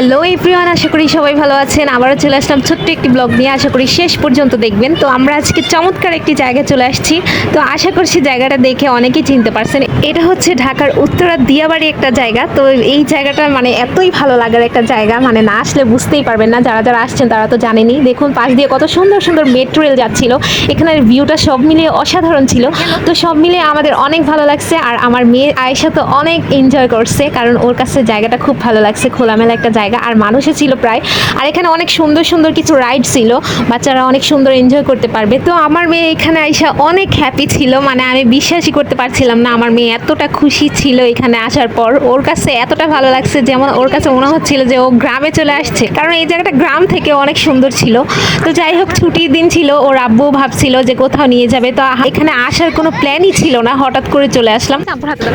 Hello everyone, আশা করি সবাই ভালো আছেন। আবারও চলে আসলাম ছোট্ট একটি ব্লগ নিয়ে। আশা করি শেষ পর্যন্ত দেখবেন। তো আমরা আজকে চমৎকার একটি জায়গায় চলে আসছি। তো আশা করছি জায়গাটা দেখে অনেকেই চিনতে পারছেন। এটা হচ্ছে ঢাকার উত্তরা দিয়াবাড়ি একটা জায়গা। তো এই জায়গাটা মানে এতই ভালো লাগার একটা জায়গা। মানে না আসলে বুঝতেই পারবেন না। যারা যারা আসছেন তারা তো জানেনি দেখুন, পাশ দিয়ে কত সুন্দর সুন্দর মেট্রো রেল যাচ্ছিল। এখানের ভিউটা সব মিলিয়ে অসাধারণ ছিল। তো সব মিলিয়ে আমাদের অনেক ভালো লাগছে। আর আমার মেয়ে আয়েশা তো অনেক এনজয় করছে। কারণ ওর কাছে জায়গাটা খুব ভালো লাগছে। খোলামেলা একটা জায়গা। আর মানুষও ছিল প্রায়। আর এখানে অনেক সুন্দর সুন্দর কিছু রাইড ছিল। বাচ্চারা অনেক সুন্দর এনজয় করতে পারবে। তো আমার মেয়ে এখানে আইসা অনেক হ্যাপি ছিল। মানে আমি বিশ্বাসই করতে পারছিলাম না। আমার মেয়ে এতটা খুশি ছিল এখানে আসার পর। ওর কাছে এতটা ভালো লাগছে যেমন ওর কাছে মনে হচ্ছিল যে ও গ্রামে চলে আসছে। কারণ এই জায়গাটা গ্রাম থেকে অনেক সুন্দর ছিল। তো যাই হোক, ছুটির দিন ছিল। ওর আব্বু ভাবছিল যে কোথাও নিয়ে যাবে। তো এখানে আসার কোনো প্ল্যানই ছিল না। হঠাৎ করে চলে আসলাম।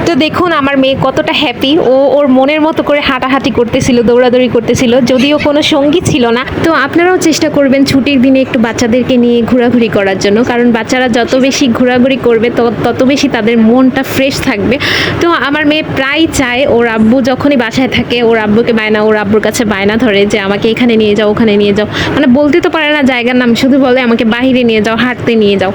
তো দেখুন, আমার মেয়ে কতটা হ্যাপি ও ওর মনের মতো করে হাঁটাহাঁটি করতেছিল দৌড়াদৌড়ি করতেছিল, যদিও কোনো সঙ্গী ছিল না। তো আপনারাও চেষ্টা করবেন ছুটির দিনে একটু বাচ্চাদেরকে নিয়ে ঘোরাঘুরি করার জন্য, কারণ বাচ্চারা যত বেশি ঘোরাঘুরি করবে তত বেশি তাদের মনটা ফ্রেশ থাকবে। তো আমার মেয়ে প্রায় চায়, ওর আব্বু যখনই বাসায় থাকে, ওর আব্বুকে বায়না, ওর আব্বুর কাছে বায়না ধরে যে, আমাকে এখানে নিয়ে যাও, ওখানে নিয়ে যাও। মানে বলতে তো পারে না জায়গার নাম, শুধু বলে, আমাকে বাইরে নিয়ে যাও, হাঁটতে নিয়ে যাও।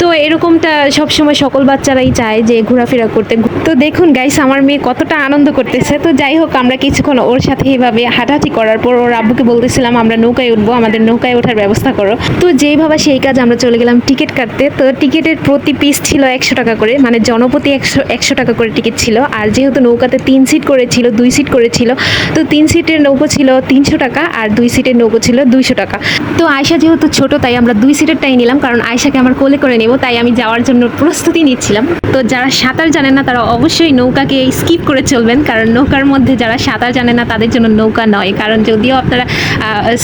তো এরকমটা সবসময় সকল বাচ্চারাই চায় যে, ঘোরাফেরা করতে। তো দেখুন গাইস আমার মেয়ে কতটা আনন্দ করতেছে। তো যাই হোক, আমরা কিছুক্ষণ ওর সাথে এইভাবে হাঁটাহাঁটি করার পর ওর আব্বুকে বলতেছিলাম, আমরা নৌকায় উঠবো, আমাদের নৌকায় ওঠার ব্যবস্থা করো। তো যেই ভাবে সেই কাজ আমরা চলে গেলাম টিকিট কাটতে। তো টিকিটের প্রতি পিস ছিল একশো টাকা করে মানে জনপ্রতি একশো একশো টাকা করে টিকিট ছিল। আর যেহেতু নৌকাতে তিন সিট করেছিল, দুই সিট করেছিল, তো তিন সিটের নৌকো ছিল তিনশো টাকা আর দুই সিটের নৌকো ছিল দুইশো টাকা। তো আয়সা যেহেতু ছোট, তাই আমরা দুই সিটেরটাই নিলাম, কারণ আয়সাকে আমার কোলে করে নেব, তাই আমি যাওয়ার জন্য প্রস্তুতি নিচ্ছিলাম। তো যারা সাঁতার জানেন না, তারা অবশ্যই নৌকাকে স্কিপ করে চলবেন, কারণ নৌকার মধ্যে যারা সাঁতার জানে না, তাদের জন্য নৌকা নয়। কারণ যদিও আপনারা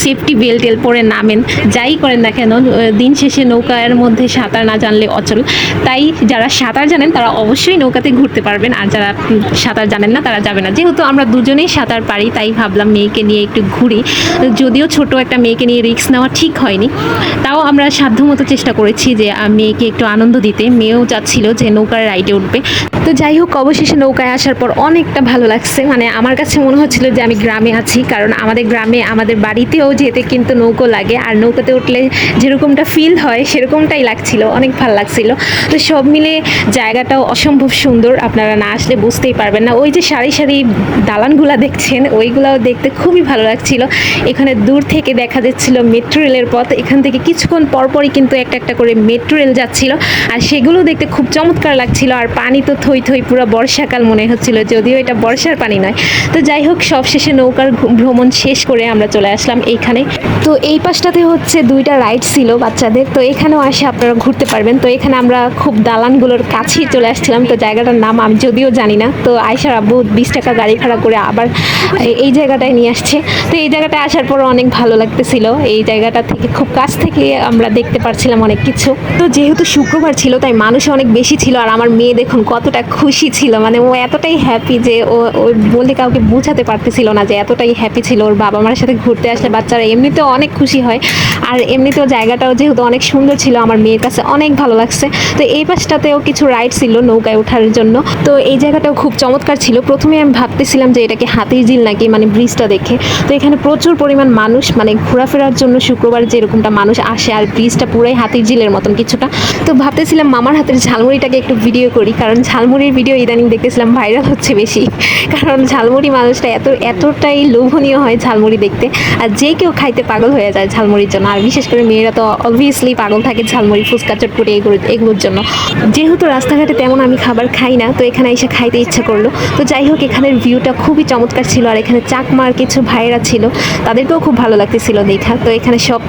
সেফটি বেল্ট টেল পরে নামেন, যাই করেন না কেন দিন শেষে নৌকার মধ্যে সাঁতার না জানলে অচল। তাই যারা সাঁতার জানেন, তারা অবশ্যই নৌকাতে ঘুরতে পারবেন, আর যারা সাঁতার জানেন না, তারা যাবে না। যেহেতু আমরা দুজনেই সাঁতার পারি, তাই ভাবলাম মেয়েকে নিয়ে একটু ঘুরি। যদিও ছোট একটা মেয়েকে নিয়ে রিস্ক নেওয়া ঠিক হয়নি, তাও আমরা সাধ্যমতো চেষ্টা করেছি যে মেয়েকে একটু আনন্দ দিতে। মেয়েও চাচ্ছিল যে, নৌকার রাইডে উঠবে। তো যাই হোক, অবশেষে নৌকায় আসার পর অনেকটা ভালো লাগছে। মানে আমার কাছে মনে হচ্ছিল যে আমি গ্রামে আছি, কারণ আমাদের গ্রামে, আমাদের বাড়িতেও যেতে কিন্তু নৌকো লাগে। আর নৌকাতে উঠলে যেরকমটা ফিল হয়, সেরকমটাই লাগছিল, অনেক ভালো লাগছিল। তো সব মিলে জায়গাটাও অসম্ভব সুন্দর, আপনারা না আসলে বুঝতেই পারবেন না। ওই যে সারি সারি দালানগুলা দেখছেন, ওইগুলাও দেখতে খুবই ভালো লাগছিল। এখানে দূর থেকে দেখা যাচ্ছিল মেট্রো রেলের পথ। এখান থেকে কিছুক্ষণ পরপরই কিন্তু একটা একটা করে মেট্রো রেল যাচ্ছিল। আর সেগুলো দেখতে খুব চমৎকার লাগছিল আর পানি তো থই থই পুরো বর্ষাকাল মনে হচ্ছিল, যদিও এটা বর্ষার পানি নয়। তো যাই হোক সব শেষে নৌকার ভ্রমণ শেষ করে আমরা চলে আসলাম এইখানে। তো এই পাশটাতে হচ্ছে দুইটা রাইড ছিল বাচ্চাদের, তো এখানেও আসে আপনারা ঘুরতে পারবেন। তো এখানে আমরা খুব দালানগুলোর কাছেই চলে আসছিলাম, তো জায়গাটার নাম আমি যদিও জানি না। তো আয়সার আব্বু বিশ টাকা গাড়ি ভাড়া করে আবার এই- জায়গাটায় নিয়ে আসছে। তো এই জায়গাটায় আসার পর অনেক ভালো লাগতেছিল। এই জায়গাটা থেকে খুব কাছ থেকে আমরা দেখতে পারছিলাম অনেক কিছু। তো যেহেতু শুক্রবার ছিল, তাই মানুষ অনেক বেশি ছিল আর আমার মেয়ে দেখুন কতটা খুশি ছিল। মানে ও এতটাই হ্যাপি যে ও ও বলে কাউকে বোঝাতে পারতেছিল না যে এতটাই হ্যাপি ছিল। ওর বাবা মার সাথে ঘুরতে আসলে বাচ্চারা এমনিতেও অনেক খুশি হয়। আর এমনিতেও জায়গাটাও যেহেতু অনেক সুন্দর ছিল, আমার মেয়ের কাছে অনেক ভালো লাগছে। তো এই পাশটাতেও কিছু রাইড ছিল নৌকায় ওঠার জন্য। তো এই জায়গাটাও খুব চমৎকার ছিল। প্রথমে আমি ভাবতেছিলাম যে এটাকে হাতির ঝিল নাকি মানে ব্রিজটা দেখে। তো এখানে প্রচুর পরিমাণ মানুষ মানে ঘোরাফেরার জন্য শুক্রবার যেরকমটা মানুষ আসে, আর ব্রিজটা পুরাই হাতির ঝিলের মতন কিছুটা। তো ভাবতেছিলাম মামার হাতের ঝালমুড়িটাকে একটু ভিডিও করি, কারণ ঝালমুড়ির ভিডিও ইদানিং দেখতেছিলাম ভাইরাল হচ্ছে বেশি। কারণ ঝালমুড়ি মানুষটা এত, এতটাই লোভনীয় হয় ঝালমুড়ি দেখতে, আর যে কেউ খাইতে পাগল হয়ে যায় ঝালমুড়ির জন্য। আর বিশেষ করে মেয়েরা তো অবভিয়াসলি পাগল থাকে ঝালমুড়ি, ফুচকা, চটপটি এগুলো, এগুলোর জন্য। যেহেতু রাস্তাঘাটে তেমন আমি খাবার খাই না, তো এখানে এসে খাইতে ইচ্ছা করল। তো যাই হোক, এখানের ভিউটা খুবই চমৎকার ছিল, আর এখানে চাকমার কিছু ভাইরা ছিল, তাদেরকেও খুব ভালো লাগতেছিল দেখা। তো এখানে সব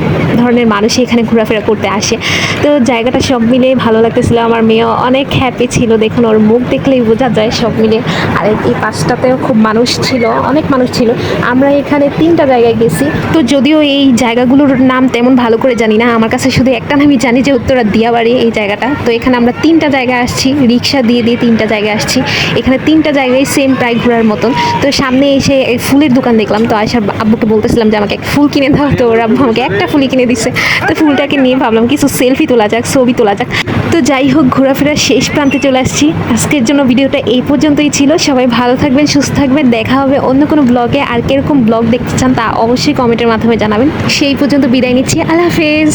ধরনের মানুষই এখানে ঘোরাফেরা করতে আসে। তো জায়গাটা সব মিলে ভালো লাগতেছিল। আমার মেয়েও অনেক হ্যাপি ছিল। দেখুন, ওর মুখ দেখলেই বোঝা যায় সব মিলে। আর এই পাশটাতেও খুব মানুষ ছিল, অনেক মানুষ ছিল। আমরা এখানে তিনটা জায়গায় গেছি। তো যদিও এই জায়গাগুলোর নাম তেমন ভালো করে জানি না, আমার কাছে শুধু একটা নামই জানি যে উত্তরা দিয়াবাড়ি এই জায়গাটা। তো এখানে আমরা তিনটা জায়গায় আসছি, রিক্সা দিয়ে দিয়ে তিনটা জায়গায় আসছি। এখানে তিনটা জায়গায় সেম প্রায় ঘোরার মতন। তো সামনে এসে ফুলের দোকান দেখলাম। তো আয়সার আব্বুকে বলতেছিলাম যে, আমাকে এক ফুল কিনে দাও। তো ওর আব্বু আমাকে একটা ফুলই কিনে দিচ্ছে তো ফুলটাকে নিয়ে ভাবলাম, কিছু সেলফি তোলা যাক, ছবি তোলা যাক। তো যাই হোক, ঘোরাফেরা শেষ প্রান্তে চলে আসছি। আজকের জন্য ভিডিওটা এই পর্যন্তই ছিল। সবাই ভালো থাকবেন, সুস্থ থাকবেন। দেখা হবে অন্য কোনো ব্লগে আর কীরকম ব্লগ দেখতে চান তা অবশ্যই কমেন্টের মাধ্যমে জানাবেন। সেই পর্যন্ত বিদায় নিচ্ছি। আল্লাহ হাফেজ।